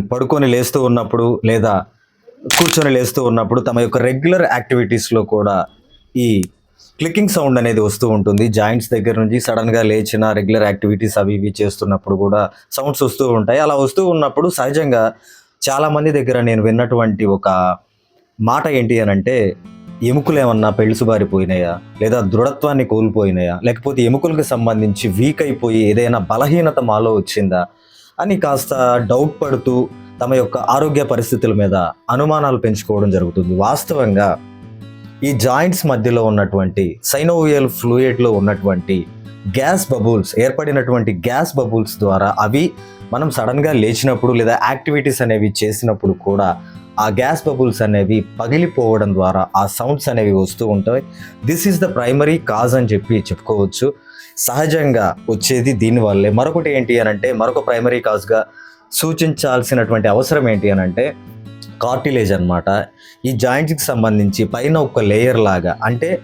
పడుకొని లేస్తూ ఉన్నప్పుడు లేదా కూర్చొని లేస్తూ ఉన్నప్పుడు తమ యొక్క రెగ్యులర్ యాక్టివిటీస్లో కూడా ఈ క్లికింగ్ సౌండ్ అనేది వస్తూ ఉంటుంది. జాయింట్స్ దగ్గర నుంచి సడన్గా లేచిన రెగ్యులర్ యాక్టివిటీస్ అవి ఇవి చేస్తున్నప్పుడు కూడా సౌండ్స్ వస్తూ ఉంటాయి. అలా వస్తూ ఉన్నప్పుడు సహజంగా చాలామంది దగ్గర నేను విన్నటువంటి ఒక మాట ఏంటి అని అంటే ఎముకలు ఏమన్నా పెళ్సుబారిపోయినాయా లేదా దృఢత్వాన్ని కోల్పోయినాయా? లేకపోతే ఎముకలకు సంబంధించి వీక్ అయిపోయి ఏదైనా బలహీనత మాలో వచ్చిందా? అని కాస్త డౌట్ పడుతూ తమ యొక్క ఆరోగ్య పరిస్థితుల మీద అనుమానాలు పెంచుకోవడం జరుగుతుంది. వాస్తవంగా ఈ జాయింట్స్ మధ్యలో ఉన్నటువంటి సైనోవియల్ ఫ్లూయిడ్లో ఉన్నటువంటి గ్యాస్ బబుల్స్ ఏర్పడినటువంటి గ్యాస్ బబుల్స్ ద్వారా అవి మనం సడన్గా లేచినప్పుడు లేదా యాక్టివిటీస్ అనేవి చేసినప్పుడు కూడా ఆ గ్యాస్ బబుల్స్ అనేవి పగిలిపోవడం ద్వారా ఆ సౌండ్స్ అనేవి వస్తూ ఉంటాయి. This is the primary cause అని చెప్పి చెప్పుకోవచ్చు. సహజంగా వచ్చేది దీనివల్లే మరొకటి ఏంటి అని అంటే మరొక ప్రైమరీ కాజ్గా సూచించాల్సినటువంటి అవసరం ఏంటి అని అంటే కార్టిలేజ్ అనమాట ఈ జాయింట్స్కి సంబంధించి పైన ఒక లేయర్ లాగా అంటే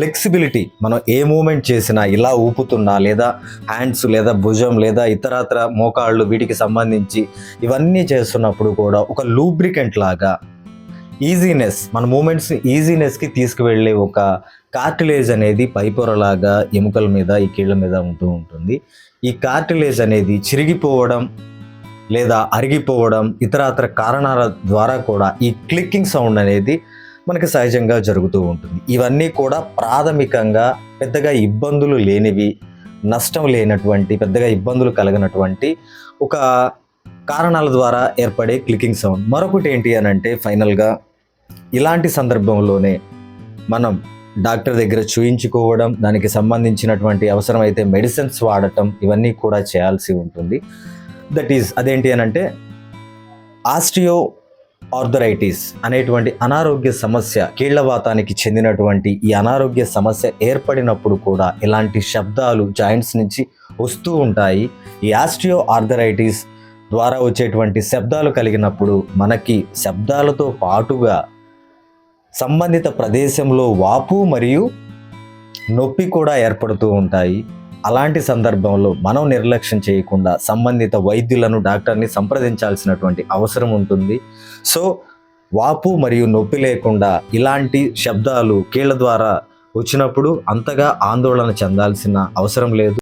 ఫ్లెక్సిబిలిటీ. మనం ఏ మూమెంట్ చేసినా ఇలా ఊపుతున్నా లేదా హ్యాండ్స్ లేదా భుజం లేదా ఇతరత్ర మోకాళ్ళు వీటికి సంబంధించి ఇవన్నీ చేస్తున్నప్పుడు కూడా ఒక లూబ్రికెంట్ లాగా ఈజీనెస్ మన మూమెంట్స్ ఈజీనెస్కి తీసుకువెళ్ళే ఒక కార్టిలేజ్ అనేది పైపొరలాగా ఎముకల మీద ఈ కీళ్ళ మీద ఉంటూ ఉంటుంది. ఈ కార్టిలేజ్ అనేది చిరిగిపోవడం లేదా అరిగిపోవడం ఇతరత్ర కారణాల ద్వారా కూడా ఈ క్లిక్కింగ్ సౌండ్ అనేది మనకి సహజంగా జరుగుతూ ఉంటుంది. ఇవన్నీ కూడా ప్రాథమికంగా పెద్దగా ఇబ్బందులు లేనివి నష్టం లేనటువంటి పెద్దగా ఇబ్బందులు కలగనటువంటి ఒక కారణాల ద్వారా ఏర్పడే క్లికింగ్ సౌండ్ మరొకటి ఏంటి అని అంటే ఫైనల్గా ఇలాంటి సందర్భంలోనే మనం డాక్టర్ దగ్గర చూయించుకోవడం దానికి సంబంధించినటువంటి అవసరమైతే మెడిసిన్స్ వాడటం ఇవన్నీ కూడా చేయాల్సి ఉంటుంది. దట్ ఈస్ అదేంటి అని అంటే ఆస్టియో ఆర్థరైటిస్ అనేటువంటి అనారోగ్య సమస్య కీళ్ళవాతానికి చెందినటువంటి ఈ అనారోగ్య సమస్య ఏర్పడినప్పుడు కూడా ఇలాంటి శబ్దాలు జాయింట్స్ నుంచి వస్తూ ఉంటాయి. ఈ ఆస్ట్రియో ఆర్థరైటిస్ ద్వారా వచ్చేటువంటి శబ్దాలు కలిగినప్పుడు మనకి శబ్దాలతో పాటుగా సంబంధిత ప్రదేశంలో వాపు మరియు నొప్పి కూడా ఏర్పడుతూ ఉంటాయి. అలాంటి సందర్భంలో మనం నిర్లక్ష్యం చేయకుండా సంబంధిత వైద్యులను డాక్టర్ని సంప్రదించాల్సినటువంటి అవసరం ఉంటుంది. సో వాపు మరియు నొప్పి లేకుండా ఇలాంటి శబ్దాలు కీళ్ళ ద్వారా వచ్చినప్పుడు అంతగా ఆందోళన చెందాల్సిన అవసరం లేదు.